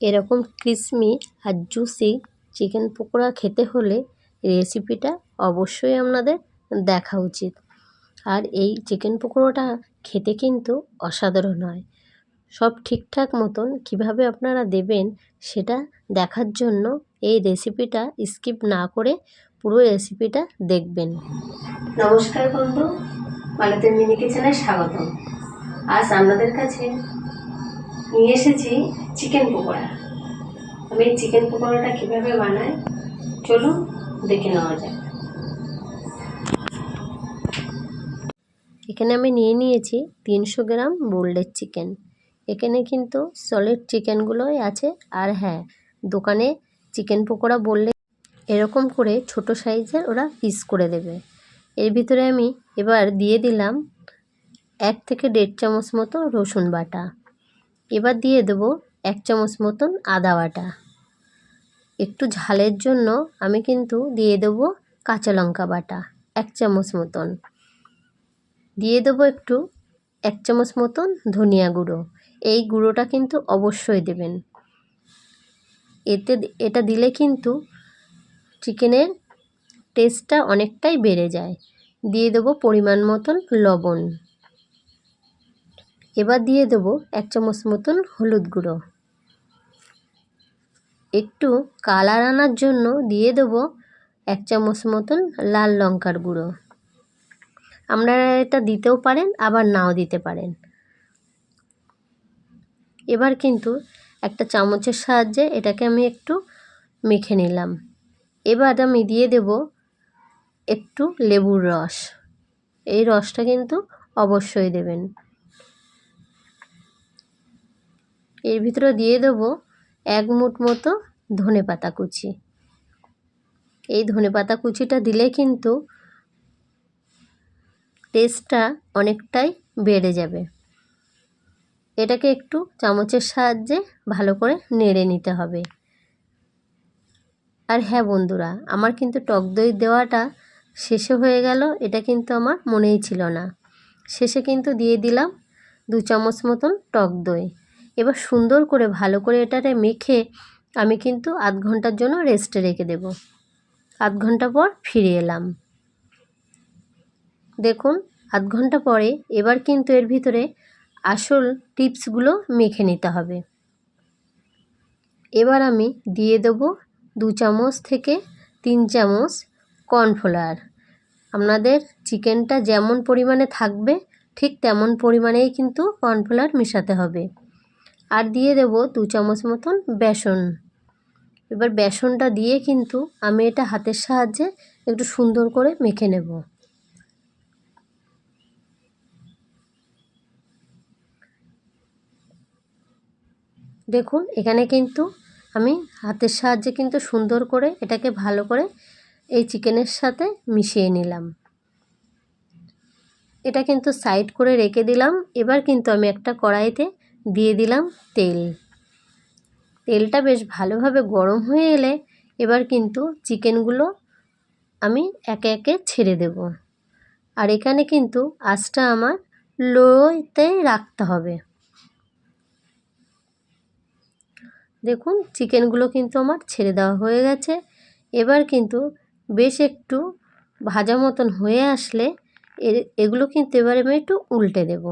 এরকম ক্রিসমি আর juicy chicken pakora খেতে হলে রেসিপিটা অবশ্যই আপনাদের দেখা উচিত। আর এই চিকেন পকোড়াটা খেতে কিন্তু অসাধারণ হয়। সব ঠিকঠাক মতন কীভাবে আপনারা দেবেন সেটা দেখার জন্য এই রেসিপিটা স্কিপ না করে পুরো রেসিপিটা দেখবেন। নমস্কার বন্ধু, মালতের মিনি কিচেনে স্বাগতম। আজ আপনাদের কাছে নিয়ে এসেছি চিকেন পকোড়া। আমি এই চিকেন পকোড়াটা কীভাবে বানাই, চলুন দেখে নেওয়া যাক। এখানে আমি নিয়ে নিয়েছি তিনশো গ্রাম বোল্ডের চিকেন। এখানে কিন্তু সলিড চিকেনগুলোই আছে, আর হ্যাঁ দোকানে চিকেন পকোড়া বললে এরকম করে ছোট সাইজের ওরা পিস করে দেবে। এর ভিতরে আমি এবার দিয়ে দিলাম এক থেকে দেড় চামচ মতো রসুন বাটা। এবার দিয়ে দেবো এক চামচ মতন আদা বাটা। একটু ঝালের জন্য আমি কিন্তু দিয়ে দেবো কাঁচা লঙ্কা বাটা, এক চামচ মতন। দিয়ে দেবো একটু এক চামচ মতন ধনিয়া গুঁড়ো, এই গুঁড়োটা কিন্তু অবশ্যই দেবেন। এতে এটা দিলে কিন্তু চিকেনের টেস্টটা অনেকটাই বেড়ে যায়। দিয়ে দেবো পরিমাণ মতন লবণ। এবার দিয়ে দেবো এক চামচ মতন হলুদ গুঁড়ো। একটু কালার আনার জন্য দিয়ে দেবো এক চামচ মতন লাল লঙ্কার গুঁড়ো। আপনারা এটা দিতেও পারেন, আবার নাও দিতে পারেন। এবার কিন্তু একটা চামচের সাহায্যে এটাকে আমি একটু মেখে নিলাম। এবার আমি দিয়ে দেব একটু লেবুর রস। এই রসটা কিন্তু অবশ্যই দেবেন। এর ভিতরে দিয়ে দেবো এক মুঠ মতো ধনে পাতা কুচি। এই ধনে পাতা কুচিটা দিলে কিন্তু টেস্টটা অনেকটাই বেড়ে যাবে। এটাকে একটু চামচের সাহায্যে ভালো করে নেড়ে নিতে হবে। আর হ্যাঁ বন্ধুরা, আমার কিন্তু টক দই দেওয়াটা শেষে হয়ে গেল, এটা কিন্তু আমার মনেই ছিল না। শেষে কিন্তু দিয়ে দিলাম দু চামচ মতন টক দই। এবার সুন্দর করে ভালো করে এটাতে মেখে আমি কিন্তু আধ ঘণ্টার জন্য রেস্টে রেখে দেব। আধ ঘণ্টা পর ফিরে এলাম। দেখুন, আধ ঘণ্টা পরে এবার কিন্তু এর ভিতরে আসল টিপসগুলো মেখে নিতে হবে। এবার আমি দিয়ে দেবো দু চামচ থেকে তিন চামচ কর্নফ্লাওয়ার। আপনাদের চিকেনটা যেমন পরিমাণে থাকবে, ঠিক তেমন পরিমাণেই কিন্তু কর্নফ্লাওয়ার মেশাতে হবে। আর দিয়ে দেব দু চামচ মতন বেসন। এবার বেসনটা দিয়ে কিন্তু আমি এটা হাতের সাহায্যে একটু সুন্দর করে মেখে নেব। দেখুন, এখানে কিন্তু আমি হাতের সাহায্যে কিন্তু সুন্দর করে এটাকে ভালো করে এই চিকেনের সাথে মিশিয়ে নিলাম। এটা কিন্তু সাইড করে রেখে দিলাম। এবার কিন্তু আমি একটা কড়াইতে দিয়ে দিলাম তেল। তেলটা বেশ ভালোভাবে গরম হয়ে এলে এবার কিন্তু চিকেনগুলো আমি একে একে ছেড়ে দেব। আর এখানে কিন্তু আঁচটা আমার লোতে রাখতে হবে। দেখুন, চিকেনগুলো কিন্তু আমার ছেড়ে দেওয়া হয়ে গেছে। এবার কিন্তু বেশ একটু ভাজা মতন হয়ে আসলে এগুলো কিন্তু এবারে আমি একটু উল্টে দেব।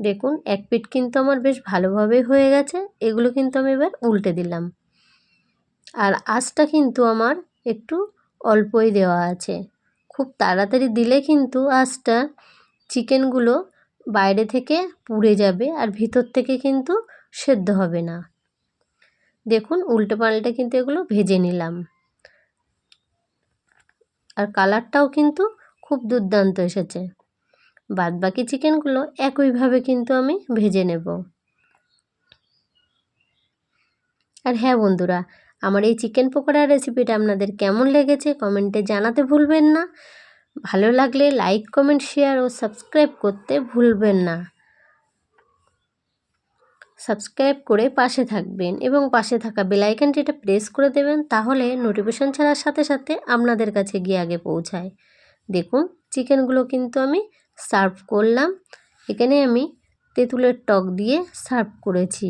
দেখুন, এক পিঠ কিন্তু আমার বেশ ভালোভাবে হয়ে গেছে, এগুলো কিন্তু আমি এবার উল্টে দিলাম। আর আঁচটা কিন্তু আমার একটু অল্পই দেওয়া আছে। খুব তাড়াতাড়ি দিলে কিন্তু আঁচটা চিকেনগুলো বাইরে থেকে পুড়ে যাবে আর ভিতর থেকে কিন্তু সেদ্ধ হবে না। দেখুন, উল্টে পাল্টে কিন্তু এগুলো ভেজে নিলাম। আর কালারটাও কিন্তু খুব দুর্দান্ত এসেছে। বাদ বাকি চিকেনগুলো একইভাবে কিন্তু আমি ভেজে নেব। আর হ্যাঁ বন্ধুরা, আমার এই চিকেন পকোড়ার রেসিপিটা আপনাদের কেমন লেগেছে কমেন্টে জানাতে ভুলবেন না। ভালো লাগলে লাইক, কমেন্ট, শেয়ার ও সাবস্ক্রাইব করতে ভুলবেন না। সাবস্ক্রাইব করে পাশে থাকবেন এবং পাশে থাকা বেলাইকানটিটা প্রেস করে দেবেন তাহলে নোটিফিকেশান ছাড়ার সাথে সাথে আপনাদের কাছে গিয়ে আগে পৌঁছায়। দেখুন, চিকেনগুলো কিন্তু আমি সার্ভ করলাম। এখানে আমি তেঁতুলের টক দিয়ে সার্ভ করেছি।